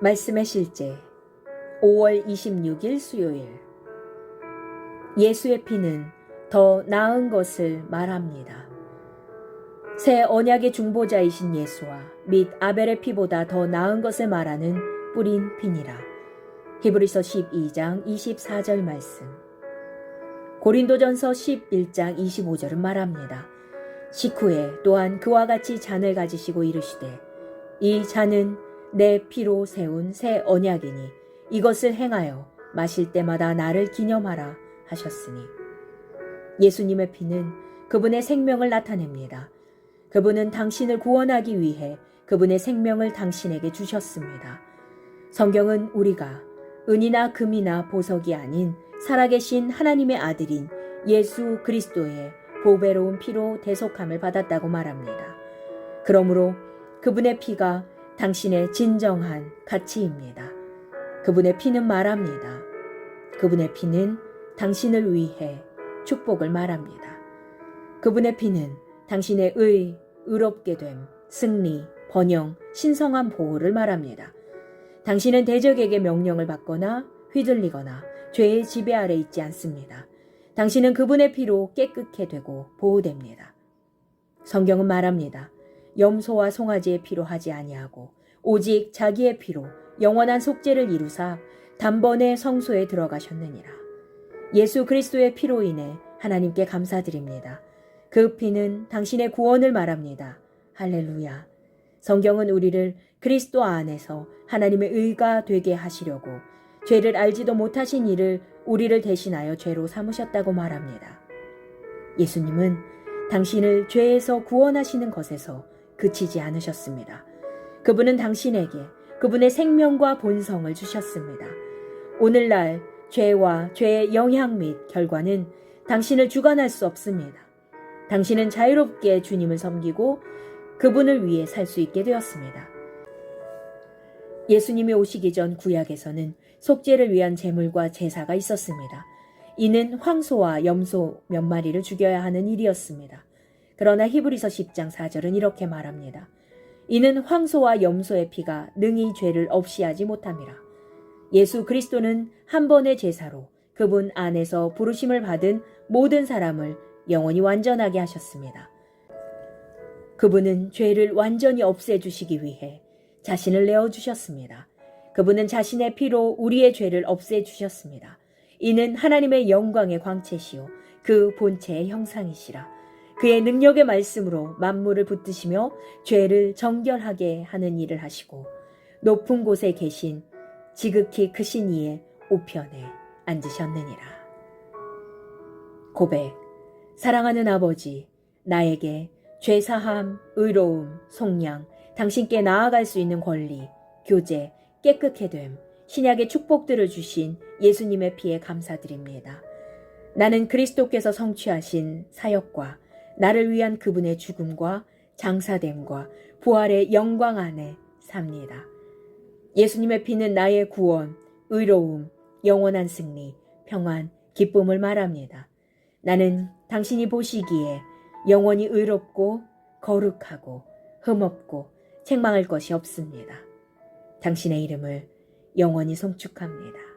말씀의 실제 5월 26일 수요일 예수의 피는 더 나은 것을 말합니다. 새 언약의 중보자이신 예수와 및 아벨의 피보다 더 나은 것을 말하는 뿌린 피니라. 히브리서 12장 24절 말씀. 고린도전서 11장 25절은 말합니다. 식후에 또한 그와 같이 잔을 가지시고 이르시되 이 잔은 내 피로 세운 새 언약이니 이것을 행하여 마실 때마다 나를 기념하라 하셨으니 예수님의 피는 그분의 생명을 나타냅니다. 그분은 당신을 구원하기 위해 그분의 생명을 당신에게 주셨습니다. 성경은 우리가 은이나 금이나 보석이 아닌 살아계신 하나님의 아들인 예수 그리스도의 보배로운 피로 대속함을 받았다고 말합니다. 그러므로 그분의 피가 당신의 진정한 가치입니다. 그분의 피는 말합니다. 그분의 피는 당신을 위해 축복을 말합니다. 그분의 피는 당신의 의, 의롭게 됨, 승리, 번영, 신성한 보호를 말합니다. 당신은 대적에게 명령을 받거나 휘둘리거나 죄의 지배 아래 있지 않습니다. 당신은 그분의 피로 깨끗게 되고 보호됩니다. 성경은 말합니다. 염소와 송아지의 피로 하지 아니하고 오직 자기의 피로 영원한 속죄를 이루사 단번에 성소에 들어가셨느니라. 예수 그리스도의 피로 인해 하나님께 감사드립니다. 그 피는 당신의 구원을 말합니다. 할렐루야. 성경은 우리를 그리스도 안에서 하나님의 의가 되게 하시려고 죄를 알지도 못하신 이를 우리를 대신하여 죄로 삼으셨다고 말합니다. 예수님은 당신을 죄에서 구원하시는 것에서 그치지 않으셨습니다. 그분은 당신에게 그분의 생명과 본성을 주셨습니다. 오늘날 죄와 죄의 영향 및 결과는 당신을 주관할 수 없습니다. 당신은 자유롭게 주님을 섬기고 그분을 위해 살 수 있게 되었습니다. 예수님이 오시기 전 구약에서는 속죄를 위한 제물과 제사가 있었습니다. 이는 황소와 염소 몇 마리를 죽여야 하는 일이었습니다. 그러나 히브리서 10장 4절은 이렇게 말합니다. 이는 황소와 염소의 피가 능히 죄를 없이 하지 못함이라. 예수 그리스도는 한 번의 제사로 그분 안에서 부르심을 받은 모든 사람을 영원히 완전하게 하셨습니다. 그분은 죄를 완전히 없애주시기 위해 자신을 내어주셨습니다. 그분은 자신의 피로 우리의 죄를 없애주셨습니다. 이는 하나님의 영광의 광채시요 그 본체의 형상이시라. 그의 능력의 말씀으로 만물을 붙드시며 죄를 정결하게 하는 일을 하시고 높은 곳에 계신 지극히 크신 이의 우편에 앉으셨느니라. 고백 사랑하는 아버지 나에게 죄사함, 의로움, 속량, 당신께 나아갈 수 있는 권리, 교제, 깨끗해 됨, 신약의 축복들을 주신 예수님의 피에 감사드립니다. 나는 그리스도께서 성취하신 사역과 나를 위한 그분의 죽음과 장사됨과 부활의 영광 안에 삽니다. 예수님의 피는 나의 구원, 의로움, 영원한 승리, 평안, 기쁨을 말합니다. 나는 당신이 보시기에 영원히 의롭고 거룩하고 흠없고 책망할 것이 없습니다. 당신의 이름을 영원히 송축합니다.